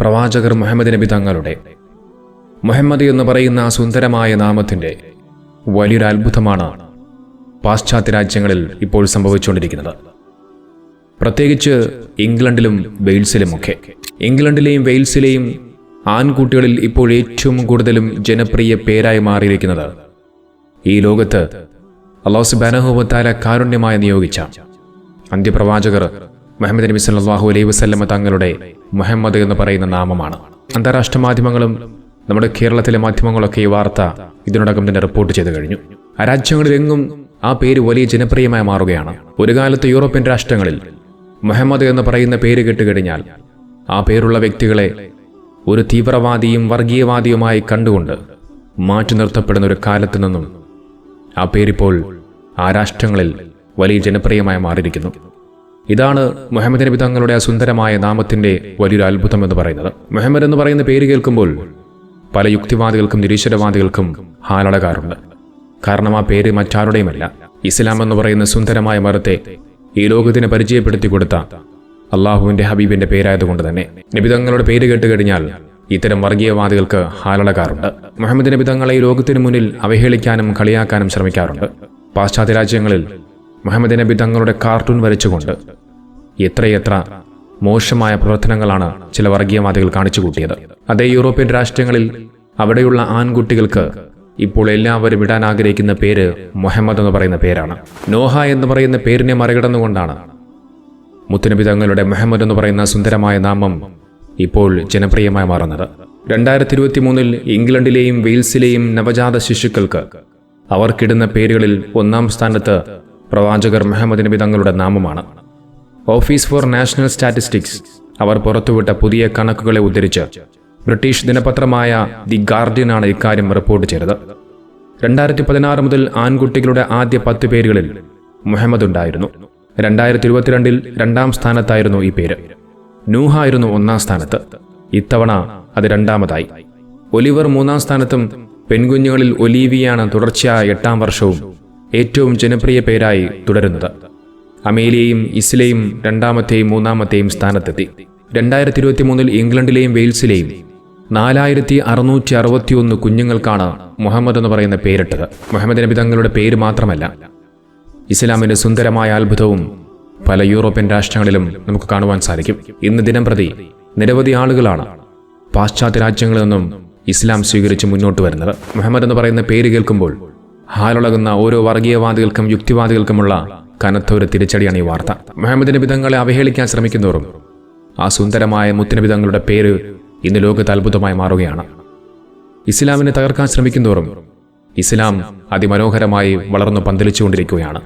പ്രവാചകർ മുഹമ്മദ് നബി തങ്ങളുടെ. മുഹമ്മദ് എന്ന് പറയുന്ന ആ സുന്ദരമായ നാമത്തിന്റെ വലിയൊരു അത്ഭുതമാണ് പാശ്ചാത്യ രാജ്യങ്ങളിൽ ഇപ്പോൾ സംഭവിച്ചുകൊണ്ടിരിക്കുന്നത്. പ്രത്യേകിച്ച് ഇംഗ്ലണ്ടിലും വെയിൽസിലുമൊക്കെ. ഇംഗ്ലണ്ടിലെയും വെയിൽസിലെയും ആൺകുട്ടികളിൽ ഇപ്പോൾ ഏറ്റവും കൂടുതലും ജനപ്രിയ പേരായി മാറിയിരിക്കുന്നത് ഈ ലോകത്ത് അള്ളാഹു സുബാനഹുബത്താല കാരുണ്യമായി നിയോഗിച്ച അന്ത്യപ്രവാചകർ മുഹമ്മദ് നബി സല്ലാഹു അലൈഹി വസ്ല്ലമ തങ്ങളുടെ മുഹമ്മദ് എന്ന് പറയുന്ന നാമമാണ്. അന്താരാഷ്ട്ര മാധ്യമങ്ങളും നമ്മുടെ കേരളത്തിലെ മാധ്യമങ്ങളൊക്കെ ഈ വാർത്ത ഇതിനോടകം തന്നെ റിപ്പോർട്ട് ചെയ്തു കഴിഞ്ഞു. ആ രാജ്യങ്ങളിലെങ്ങും ആ പേര് വലിയ ജനപ്രിയമായി മാറുകയാണ്. ഒരു കാലത്ത് യൂറോപ്യൻ രാഷ്ട്രങ്ങളിൽ മുഹമ്മദ് എന്ന് പറയുന്ന പേര് കേട്ടുകഴിഞ്ഞാൽ ആ പേരുള്ള വ്യക്തികളെ ഒരു തീവ്രവാദിയും വർഗീയവാദിയുമായി കണ്ടുകൊണ്ട് മാറ്റി നിർത്തപ്പെടുന്ന ഒരു കാലത്ത് നിന്നും ആ പേരിപ്പോൾ ആ രാഷ്ട്രങ്ങളിൽ വലിയ ജനപ്രിയമായി മാറിയിരിക്കുന്നു. ഇതാണ് മുഹമ്മദ് നബി തങ്ങളുടെ ആ സുന്ദരമായ നാമത്തിന്റെ വലിയൊരു അത്ഭുതം എന്ന് പറയുന്നത്. മുഹമ്മദ് എന്ന് പറയുന്ന പേര് കേൾക്കുമ്പോൾ പല യുക്തിവാദികൾക്കും നിരീശ്വരവാദികൾക്കും ഹാലടകാറുണ്ട് കാരണം ആ പേര് മറ്റാരുടെയുമല്ല. ഇസ്ലാം എന്ന് പറയുന്ന സുന്ദരമായ മതത്തെ ഈ ലോകത്തിന് പരിചയപ്പെടുത്തി കൊടുത്ത അള്ളാഹുവിന്റെ ഹബീബിന്റെ പേരായതുകൊണ്ട് തന്നെ. നിബിതങ്ങളുടെ പേര് കേട്ട് കഴിഞ്ഞാൽ ഇത്തരം വർഗീയവാദികൾക്ക് ഹാലടകാറുണ്ട് മുഹമ്മദ് നബിതങ്ങളെ ഈ ലോകത്തിന് മുന്നിൽ അവഹേളിക്കാനും കളിയാക്കാനും ശ്രമിക്കാറുണ്ട്. പാശ്ചാത്യ രാജ്യങ്ങളിൽ മുഹമ്മദ് നബി തങ്ങളുടെ കാർട്ടൂൺ വരച്ചുകൊണ്ട് എത്രയെത്ര മോശമായ പ്രവർത്തനങ്ങളാണ് ചില വർഗീയവാദികൾ കാണിച്ചു കൂട്ടിയത്. അതേ യൂറോപ്യൻ രാഷ്ട്രങ്ങളിൽ അവിടെയുള്ള ആൺകുട്ടികൾക്ക് ഇപ്പോൾ എല്ലാവരും ഇടാൻ ആഗ്രഹിക്കുന്ന പേര് മുഹമ്മദ് എന്ന് പറയുന്ന പേരാണ്. നോഹ എന്ന് പറയുന്ന പേരിനെ മറികടന്നുകൊണ്ടാണ് മുത്തുനബി തങ്ങളുടെ മുഹമ്മദ് എന്ന് പറയുന്ന സുന്ദരമായ നാമം ഇപ്പോൾ ജനപ്രിയമായി മാറുന്നത്. രണ്ടായിരത്തി ഇരുപത്തി മൂന്നിൽ ഇംഗ്ലണ്ടിലെയും വെയിൽസിലെയും നവജാത ശിശുക്കൾക്ക് അവർക്കിടുന്ന പേരുകളിൽ ഒന്നാം സ്ഥാനത്ത് പ്രവാചകർ മുഹമ്മദ് നബി തങ്ങളുടെ നാമമാണ്. ഓഫീസ് ഫോർ നാഷണൽ സ്റ്റാറ്റിസ്റ്റിക്സ് അവർ പുറത്തുവിട്ട പുതിയ കണക്കുകളെ ഉദ്ധരിച്ച് ബ്രിട്ടീഷ് ദിനപത്രമായ ദി ഗാർഡിയൻ ഗാർഡിയനാണ് ഇക്കാര്യം റിപ്പോർട്ട് ചെയ്തത്. രണ്ടായിരത്തി പതിനാറ് മുതൽ ആൺകുട്ടികളുടെ ആദ്യ പത്ത് പേരുകളിൽ മുഹമ്മദ് ഉണ്ടായിരുന്നു. രണ്ടായിരത്തി ഇരുപത്തിരണ്ടിൽ രണ്ടാം സ്ഥാനത്തായിരുന്നു ഈ പേര്. നൂഹ ആയിരുന്നു ഒന്നാം സ്ഥാനത്ത്. ഇത്തവണ അത് രണ്ടാമതായി. ഒലിവർ മൂന്നാം സ്ഥാനത്തും പെൺകുഞ്ഞുങ്ങളിൽ ഒലീവിയാണ് തുടർച്ചയായ എട്ടാം വർഷവും ഏറ്റവും ജനപ്രിയ പേരായി തുടരുന്നത്. അമേലിയയും ഇസ്ലയും രണ്ടാമത്തെയും മൂന്നാമത്തെയും സ്ഥാനത്തെത്തി. രണ്ടായിരത്തി ഇരുപത്തി മൂന്നിൽ ഇംഗ്ലണ്ടിലെയും വെയിൽസിലെയും നാലായിരത്തി അറുന്നൂറ്റി അറുപത്തിയൊന്ന് കുഞ്ഞുങ്ങൾക്കാണ് മുഹമ്മദ് എന്ന് പറയുന്ന പേരിട്ടത്. മുഹമ്മദ് നബി തങ്ങളുടെ പേര് മാത്രമല്ല ഇസ്ലാമിന്റെ സുന്ദരമായ അത്ഭുതവും പല യൂറോപ്യൻ രാഷ്ട്രങ്ങളിലും നമുക്ക് കാണുവാൻ സാധിക്കും. ഇന്ന് ദിനം പ്രതി നിരവധി ആളുകളാണ് പാശ്ചാത്യ രാജ്യങ്ങളിൽ നിന്നും ഇസ്ലാം സ്വീകരിച്ച് മുന്നോട്ട് വരുന്നത്. മുഹമ്മദ് എന്ന് പറയുന്ന പേര് കേൾക്കുമ്പോൾ ഹാലുളകുന്ന ഓരോ വർഗീയവാദികൾക്കും യുക്തിവാദികൾക്കുമുള്ള കനത്ത ഒരു തിരിച്ചടിയാണ് ഈ വാർത്ത. മുഹമ്മദ് നബിതങ്ങളെ അവഹേളിക്കാൻ ശ്രമിക്കുന്നവരും ആ സുന്ദരമായ മുത്തനബിതങ്ങളുടെ പേര് ഇന്ന് ലോകത്ത് അത്ഭുതമായി മാറുകയാണ്. ഇസ്ലാമിനെ തകർക്കാൻ ശ്രമിക്കുന്നവരും ഇസ്ലാം അതിമനോഹരമായി വളർന്നു പന്തലിച്ചുകൊണ്ടിരിക്കുകയാണ്.